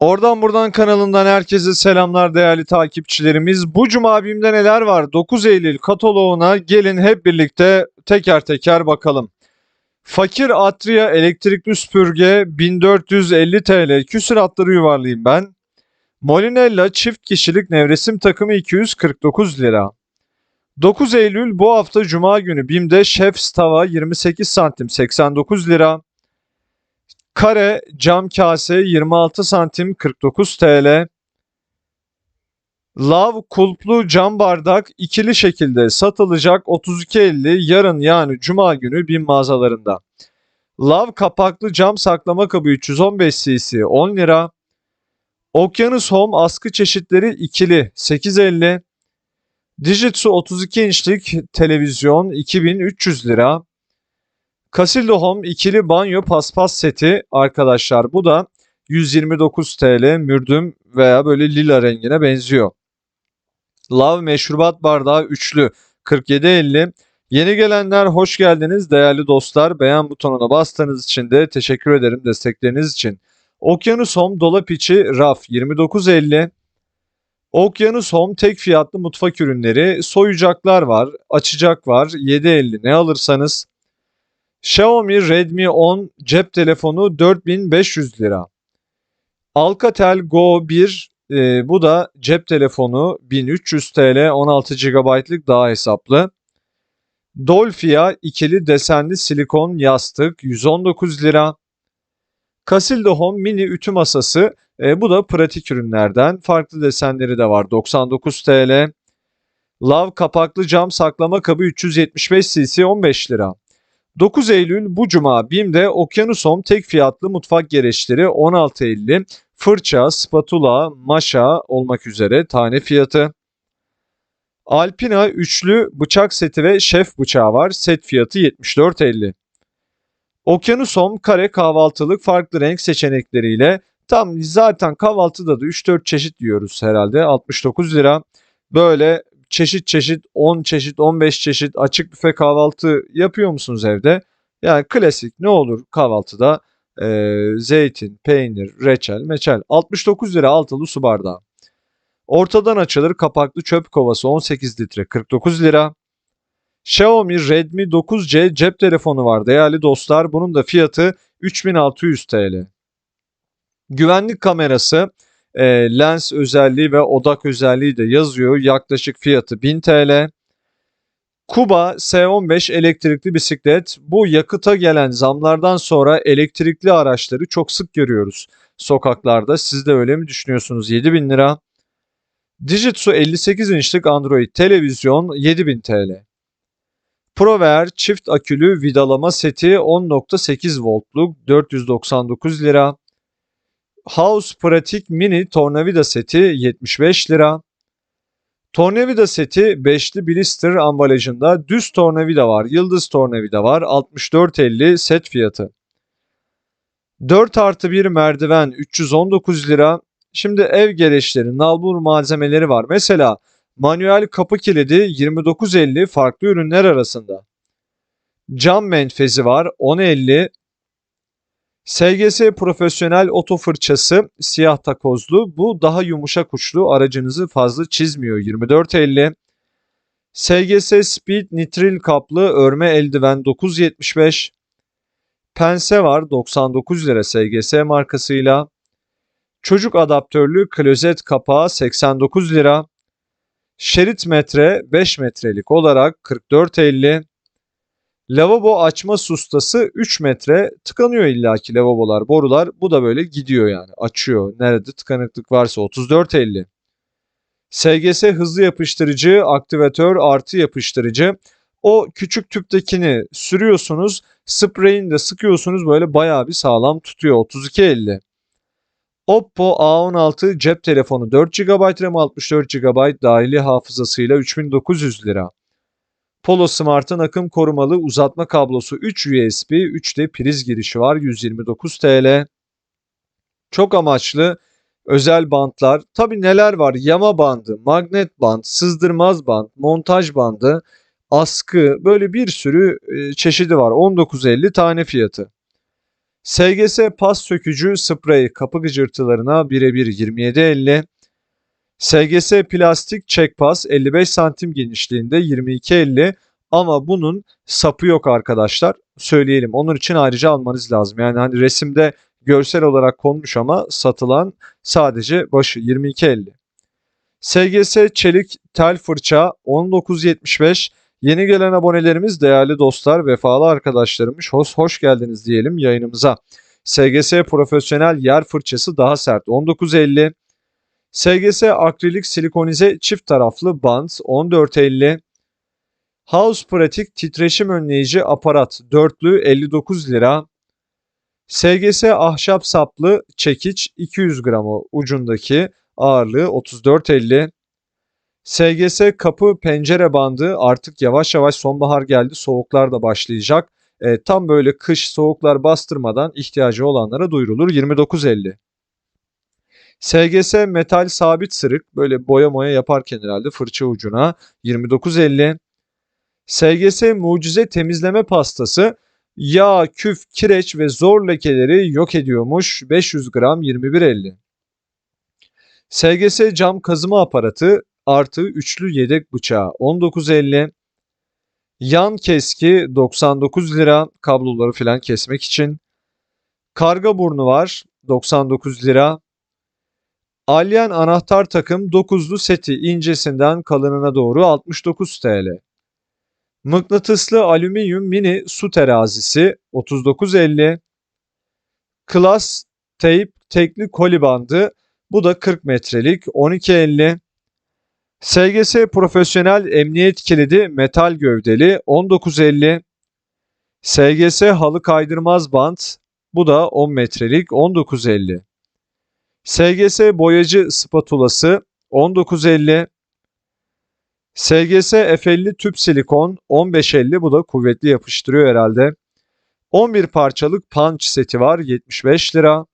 Oradan buradan kanalından herkese selamlar değerli takipçilerimiz. Bu cuma BİM'de neler var? 9 Eylül kataloğuna gelin hep birlikte teker teker bakalım. Fakir Atria elektrikli süpürge 1450 TL küsuratları yuvarlayayım ben. Molinella çift kişilik nevresim takımı 249 lira. 9 Eylül bu hafta Cuma günü BİM'de Chef's tava 28 santim 89 lira. Kare cam kase 26 santim 49 TL. Lav kulplu cam bardak ikili şekilde satılacak 32.50 yarın yani cuma günü BİM mağazalarında. Lav kapaklı cam saklama kabı 315 cc 10 lira. Okyanus Home askı çeşitleri ikili 8.50. Dijitsu 32 inçlik televizyon 2300 lira. Casildo Home ikili banyo paspas seti arkadaşlar bu da 129 TL mürdüm veya böyle lila rengine benziyor. Love meşrubat bardağı üçlü 47.50. Yeni gelenler hoş geldiniz değerli dostlar. Beğen butonuna bastığınız için de teşekkür ederim destekleriniz için. Okyanus Home dolap içi raf 29.50. Okyanus Home tek fiyatlı mutfak ürünleri, soyacaklar var, açacak var 7.50 ne alırsanız. Xiaomi Redmi 10 cep telefonu 4500 lira. Alcatel Go 1 e, bu da cep telefonu 1300 TL 16 GB'lık daha hesaplı. Dolfia ikili desenli silikon yastık 119 lira. Casildo Home mini ütü masası e, bu da pratik ürünlerden. Farklı desenleri de var 99 TL. Lav kapaklı cam saklama kabı 375 cc 15 lira. 9 Eylül bu cuma BİM'de Okyanus Home tek fiyatlı mutfak gereçleri 16.50, fırça, spatula, maşa olmak üzere tane fiyatı. Alpina üçlü bıçak seti ve şef bıçağı var. Set fiyatı 74.50. Okyanus Home kare kahvaltılık farklı renk seçenekleriyle tam zaten kahvaltıda da 3-4 çeşit yiyoruz herhalde 69 lira. Böyle çeşit çeşit 10 çeşit 15 çeşit açık büfe kahvaltı yapıyor musunuz evde? Yani klasik ne olur kahvaltıda Ee, zeytin, peynir, reçel, meçel 69 lira altılı su bardağı. Ortadan açılır kapaklı çöp kovası 18 litre 49 lira. Xiaomi Redmi 9C cep telefonu var değerli dostlar. Bunun da fiyatı 3600 TL. Güvenlik kamerası e, lens özelliği ve odak özelliği de yazıyor. Yaklaşık fiyatı 1000 TL. Kuba S15 elektrikli bisiklet. Bu yakıta gelen zamlardan sonra elektrikli araçları çok sık görüyoruz sokaklarda. Siz de öyle mi düşünüyorsunuz? 7000 lira. Digitsu 58 inçlik Android televizyon 7000 TL. ProVer çift akülü vidalama seti 10.8 voltluk 499 lira. House Pratik Mini tornavida seti 75 lira. Tornavida seti beşli blister ambalajında düz tornavida var, yıldız tornavida var 64.50 set fiyatı. 4 artı 1 merdiven 319 lira. Şimdi ev gereçleri, nalbur malzemeleri var. Mesela manuel kapı kilidi 29.50 farklı ürünler arasında. Cam menfezi var 10.50 SGS Profesyonel Oto Fırçası siyah takozlu. Bu daha yumuşak uçlu aracınızı fazla çizmiyor 24.50. SGS Speed Nitril kaplı örme eldiven 9.75. Pense var 99 lira SGS markasıyla. Çocuk adaptörlü klozet kapağı 89 lira. Şerit metre 5 metrelik olarak 44.50. Lavabo açma sustası 3 metre tıkanıyor illaki lavabolar, borular. Bu da böyle gidiyor yani açıyor. Nerede tıkanıklık varsa 34.50. SGS hızlı yapıştırıcı, aktivatör artı yapıştırıcı. O küçük tüptekini sürüyorsunuz, spreyini de sıkıyorsunuz böyle bayağı bir sağlam tutuyor 32.50. Oppo A16 cep telefonu 4 GB RAM 64 GB dahili hafızasıyla 3900 lira. Polo Smart'ın akım korumalı uzatma kablosu 3 USB, 3 de priz girişi var 129 TL. Çok amaçlı özel bantlar. Tabi neler var? Yama bandı, magnet band, sızdırmaz band, montaj bandı, askı böyle bir sürü e, çeşidi var. 19.50 tane fiyatı. SGS pas sökücü sprey kapı gıcırtılarına birebir 27.50. SGS plastik çek pas 55 santim genişliğinde 22.50 ama bunun sapı yok arkadaşlar. Söyleyelim. Onun için ayrıca almanız lazım. Yani hani resimde görsel olarak konmuş ama satılan sadece başı 22.50. SGS çelik tel fırça 19.75. Yeni gelen abonelerimiz, değerli dostlar, vefalı arkadaşlarımız hoş, hoş geldiniz diyelim yayınımıza. SGS profesyonel yer fırçası daha sert 19.50. SGS akrilik silikonize çift taraflı bant 14.50. House Pratik titreşim önleyici aparat dörtlü 59 lira. SGS ahşap saplı çekiç 200 gramı ucundaki ağırlığı 34.50. SGS kapı pencere bandı artık yavaş yavaş sonbahar geldi soğuklar da başlayacak. E, tam böyle kış soğuklar bastırmadan ihtiyacı olanlara duyurulur 29.50. SGS metal sabit sırık böyle boya moya yaparken herhalde fırça ucuna 29.50. SGS mucize temizleme pastası yağ, küf, kireç ve zor lekeleri yok ediyormuş 500 gram 21.50. SGS cam kazıma aparatı artı üçlü yedek bıçağı 19.50. Yan keski 99 lira kabloları falan kesmek için. Karga burnu var 99 lira. Alien anahtar takım 9'lu seti incesinden kalınına doğru 69 TL. Mıknatıslı alüminyum mini su terazisi 39.50. Klas tape tekli koli bandı bu da 40 metrelik 12.50. SGS profesyonel emniyet kilidi metal gövdeli 19.50. SGS halı kaydırmaz bant bu da 10 metrelik 19.50. SGS boyacı spatulası 19.50. SGS F50 tüp silikon 15.50 bu da kuvvetli yapıştırıyor herhalde. 11 parçalık punch seti var 75 lira.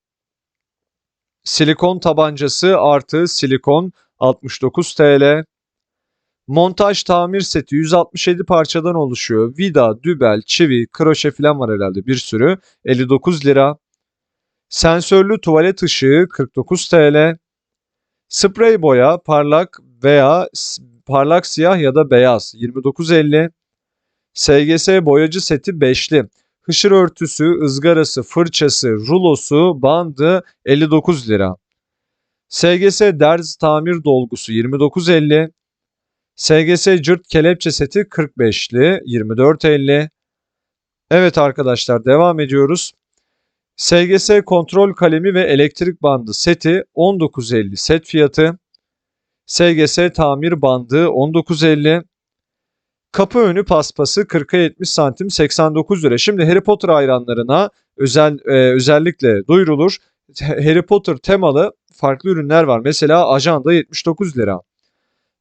Silikon tabancası artı silikon 69 TL. Montaj tamir seti 167 parçadan oluşuyor. Vida, dübel, çivi, kroşe falan var herhalde bir sürü. 59 lira. Sensörlü tuvalet ışığı 49 TL. Sprey boya parlak veya parlak siyah ya da beyaz 29.50. SGS boyacı seti 5'li. Hışır örtüsü, ızgarası, fırçası, rulosu, bandı 59 lira. SGS derz tamir dolgusu 29.50. SGS cırt kelepçe seti 45'li 24.50. Evet arkadaşlar devam ediyoruz. SGS kontrol kalemi ve elektrik bandı seti 19.50 set fiyatı. SGS tamir bandı 19.50. Kapı önü paspası 40'a 70 santim 89 lira. Şimdi Harry Potter hayranlarına özel e, özellikle duyurulur. Harry Potter temalı farklı ürünler var. Mesela ajanda 79 lira.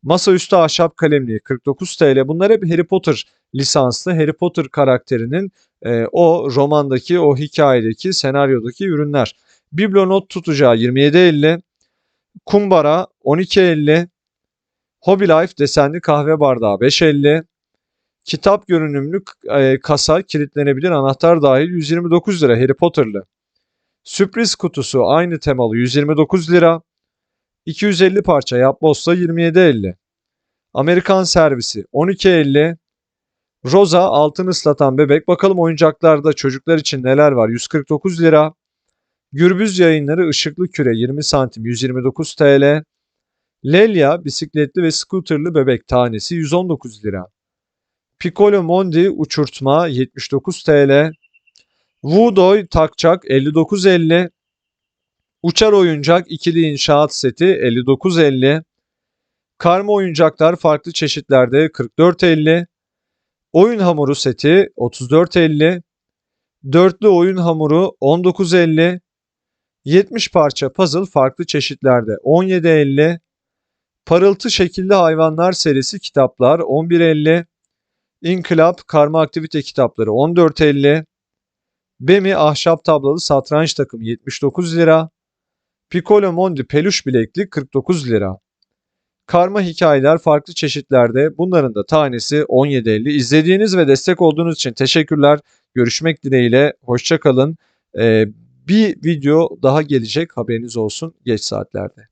Masaüstü ahşap kalemliği 49 TL. Bunlar hep Harry Potter lisanslı Harry Potter karakterinin e, o romandaki, o hikayedeki, senaryodaki ürünler. Biblonot tutacağı 27.50. Kumbara 12.50. Hobby Life desenli kahve bardağı 5.50. Kitap görünümlü e, kasa kilitlenebilir anahtar dahil 129 lira Harry Potter'lı. Sürpriz kutusu aynı temalı 129 lira. 250 parça yapbozsa 27.50. Amerikan servisi 12.50. Rosa altın ıslatan bebek. Bakalım oyuncaklarda çocuklar için neler var? 149 lira. Gürbüz yayınları ışıklı küre 20 santim 129 TL. Lelia bisikletli ve scooterlı bebek tanesi 119 lira. Piccolo Mondi uçurtma 79 TL. Woodoy takçak 59.50. Uçar oyuncak ikili inşaat seti 59.50. Karma oyuncaklar farklı çeşitlerde 44.50. Oyun hamuru seti 34.50. Dörtlü oyun hamuru 19.50. 70 parça puzzle farklı çeşitlerde 17.50. Parıltı şekilli hayvanlar serisi kitaplar 11.50. İnkılap karma aktivite kitapları 14.50. Bemi ahşap tablalı satranç takımı 79 lira. Piccolo Mondi peluş bileklik 49 lira. Karma hikayeler farklı çeşitlerde bunların da tanesi 17.50. İzlediğiniz ve destek olduğunuz için teşekkürler. Görüşmek dileğiyle. Hoşçakalın. Ee, bir video daha gelecek haberiniz olsun geç saatlerde.